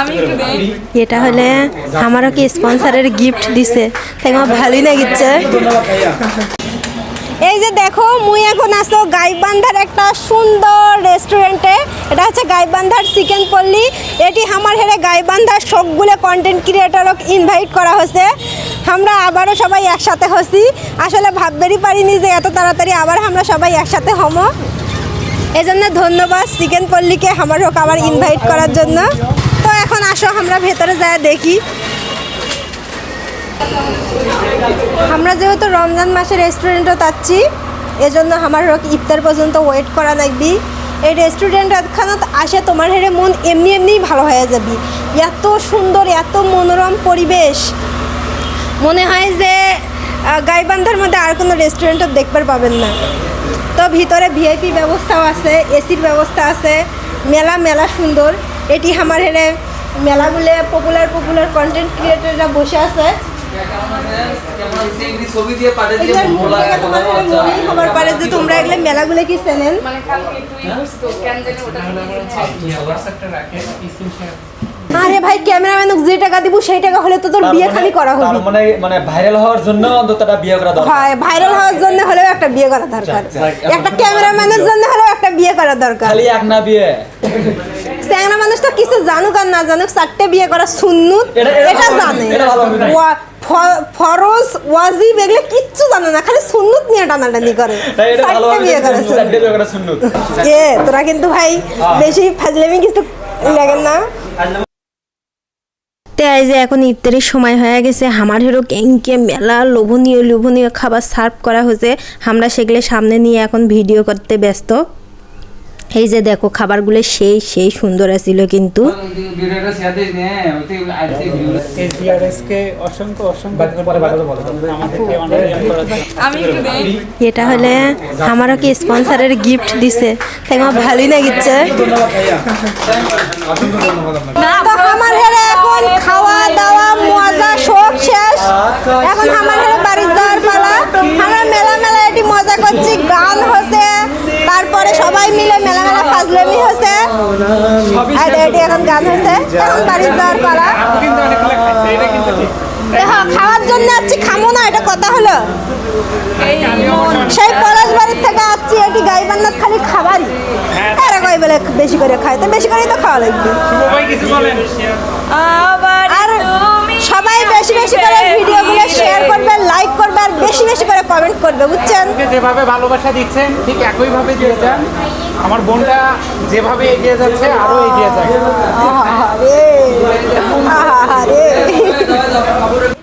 আমি একটু দেই। এটা হলে আমারও কি স্পন্সরের গিফট দিছে? তাই আমার ভালোই লাগিচ্ছে। এই যে দেখো মুই এখন আসো গাইবান্ধার একটা সুন্দর রেস্টুরেন্টে এটা হচ্ছে গাইবান্ধার চিকেন পল্লী। এটি আমার হেরে গাইবান্ধার সবগুলো কন্টেন্ট ক্রিয়েটারক ইনভাইট করা হয়েছে। আমরা আবারও সবাই একসাথে হসি। আসলে ভাববেরই পারিনি যে এত তাড়াতাড়ি আবার আমরা সবাই একসাথে হমো। এই জন্য ধন্যবাদ চিকেন পল্লীকে আমার হোক আবার ইনভাইট করার জন্য। এখন আসো, আমরা ভেতরে যায় দেখি। আমরা যেহেতু রমজান মাসে রেস্টুরেন্টও যাচ্ছি, এজন্য আমার ইফতার পর্যন্ত ওয়েট করা লাগবি। এই রেস্টুরেন্ট খানত আসে, তোমার হেরে মন এমনি এমনিই ভালো হয়ে যাবি। এত সুন্দর, এত মনোরম পরিবেশ। মনে হয় যে গাইবান্ধার মধ্যে আর কোনো রেস্টুরেন্টও দেখবার পাবেন না। তো ভিতরে ভিআইপি ব্যবস্থাও আছে এসির ব্যবস্থা আছে, মেলা মেলা সুন্দর। এটি আমার হেরে মেলাগুলো পপুলার পপুলার কন্টেন্ট ক্রিয়েটররা বসে আছে। তোমার হেরে মনেই খবর পারে যে তোমরা এগুলো মেলাগুলো কি চেনেন মানে জানি ওটা আরে ভাই ক্যামেরাম্যান যে টাকা দিব সেই টাকা হলে তো তোর বিয়ে খালি করা হবে। মানে মানে ভাইরাল হওয়ার জন্য অন্তত একটা বিয়ে করা দরকার। হয় ভাইরাল হওয়ার জন্য হলেও একটা বিয়ে করা দরকার। একটা ক্যামেরাম্যানের জন্য হলেও একটা বিয়ে করা দরকার। খালি এক না বিয়ে। স্যাংরা মানুষ তো কিছু জানুক আর না জানুক চারটে বিয়ে করা সুন্নুত এটা- জানে। ফরজ ওয়াজিব এগুলো কিচ্ছু জানে না খালি সুন্নুত নিয়ে টানাটানি করে। চারটে বিয়ে করা সুন্নুত। এ তোরা কিন্তু ভাই বেশি ফাজলামি কিছু লাগেন না। তে এই যে এখন ইফতারির সময় হয়ে গেছে আমার হেরো কেঙ্কে মেলা লোভনীয় লোভনীয় খাবার সার্ভ করা হয়েছে। আমরা সেগুলো সামনে নিয়ে এখন ভিডিও করতে ব্যস্ত। এই যে দেখো খাবারগুলো সেই সেই সুন্দর আছিল কিন্তু। নে এটা হলে আমারও কি স্পন্সারের গিফট দিছে। তাই আমার ভালোই লাগিচ্ছে। তো আমার হেরে এখন। আর এটি এখন গান হচ্ছে এখন বাড়ি যাওয়ার পালা। দেখো খাওয়ার জন্য আসছি খামো না এটা কথা হলো। সেই পলাশ বাড়ির থেকে আসছি এটি গাইবান্নার খালি খাবারই। কই বলে বেশি করে খায় তো বেশি করেই তো খাওয়া লাগবে। আর সবাই বেশি বেশি করে বেশি বেশি করে কমেন্ট করবে বুঝছেন? যেভাবে ভালোবাসা দিচ্ছেন ঠিক একইভাবে দিয়ে যান। আমার বোনটা যেভাবে এগিয়ে যাচ্ছে আরও এগিয়ে যাবে আরে আরে